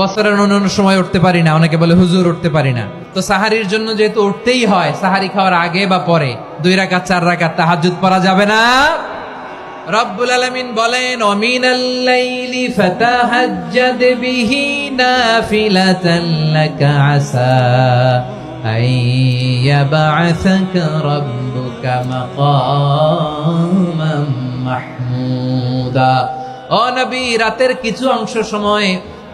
বছরের অন্য সময় উঠতে পারি না। অনেকে বলে, হুজুর, উঠতে পারি না। তো সাহারির জন্য যেহেতু উঠতেই হয়, সাহারি খাওয়ার আগে বা পরে, দুই রাকাত, চার রাকাত তাহাজ্জুদ পড়া যাবে না। রব্বুল আলামিন বলেন, অমিনাল লাইলি ফাতাহাজ্জাদ বিহি নাফিলাতান লাকা আসা আইয়াবআসাকা রাব্বুকা মাকামান মাহমুদা। ও নবী, রাতের কিছু অংশ সময়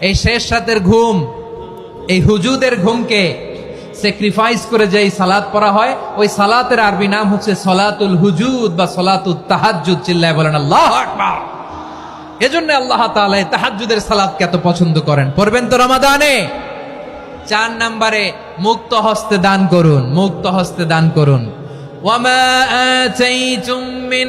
এই শেষ রাতের ঘুম, এই হুজুদের ঘুমকে স্যাক্রিফাইস করে যেই সালাত পড়া হয়, ওই সালাতের আরবি নাম হচ্ছে সলাতুল হুজুদ বা সলাতুল তাহাজ্জুদ, চিল্লায় বলেন, আল্লাহ এজন্য আল্লাহ তাআলা এই তাহাজ্জুদের সালাতকে এত পছন্দ করেন। পড়বেন তো রমাদানে? চার নম্বরে, মুক্ত হস্তে দান করুন, মুক্ত হস্তে দান করুন। ওয়ামা আতাইতুম মিন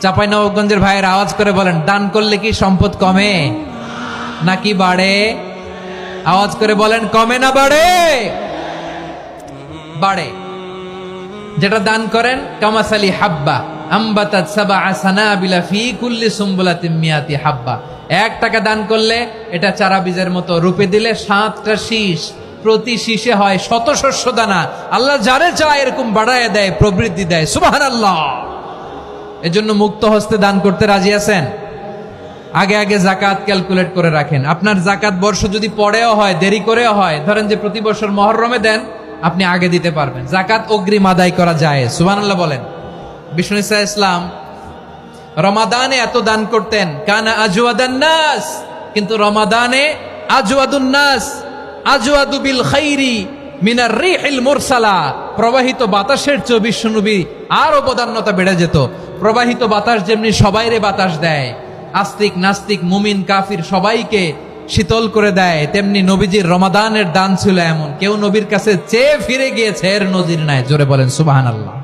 চাপাই নবগঞ্জের ভাইয়ের আওয়াজ করে বলেন, দান করলে কি সম্পদ কমে? নাকি বাড়ে? আওয়াজ করে বলেন, কমে না বাড়ে? বাড়ে। যেটা দান করেন, কামাসালি হাব্বা আম্বাতাত সাবা সানাবিলা ফি কুল্লি মিয়াতি হাব্বা। এক টাকা দান করলে এটা চারা বীজের মতো রূপে দিলে সাতটা শীষ। প্রতি শীষে হয় শত শস্য দানা। আল্লাহ যারে চায় এরকম বাড়ায় দেয় প্রবৃদ্ধি দেয়। সুবাহান আল্লাহ এজন্য মুক্ত হস্তে দান করতে রাজি আছেন? আগে আগে জাকাত ক্যালকুলেট করে রাখেন। আপনার জাকাত বর্ষ যদি পরেও হয়, দেরি করেও হয়, ধরেন যে প্রতি বছর মহরমে দেন, আপনি আগে দিতে পারবেন। জাকাত অগ্রিম আদায় করা যায় সুবহানাল্লাহ বলেন। বিষ্ণু ইসা ইসলাম, রমাদানে এত দান করতেন, কানা নাস, কিন্তু রমাদানে আজওয়াদুন নাস, আজওয়াদু বিল খাইরি মিনার রিহিল মুরসালা, প্রবাহিত বাতাসের চেয়ে বিশ্বনবী আরও বদান্যতা বেড়ে যেত। প্রবাহিত বাতাস যেমনি সবাইরে বাতাস দেয়, আস্তিক, নাস্তিক, মুমিন, কাফির সবাইকে শীতল করে দেয়, তেমনি নবীজির রমাদানের দান ছিল এমন। কেউ নবীর কাছে চেয়ে ফিরে গিয়েছে, এর নজির নাই। জোরে বলেন সুবাহান আল্লাহ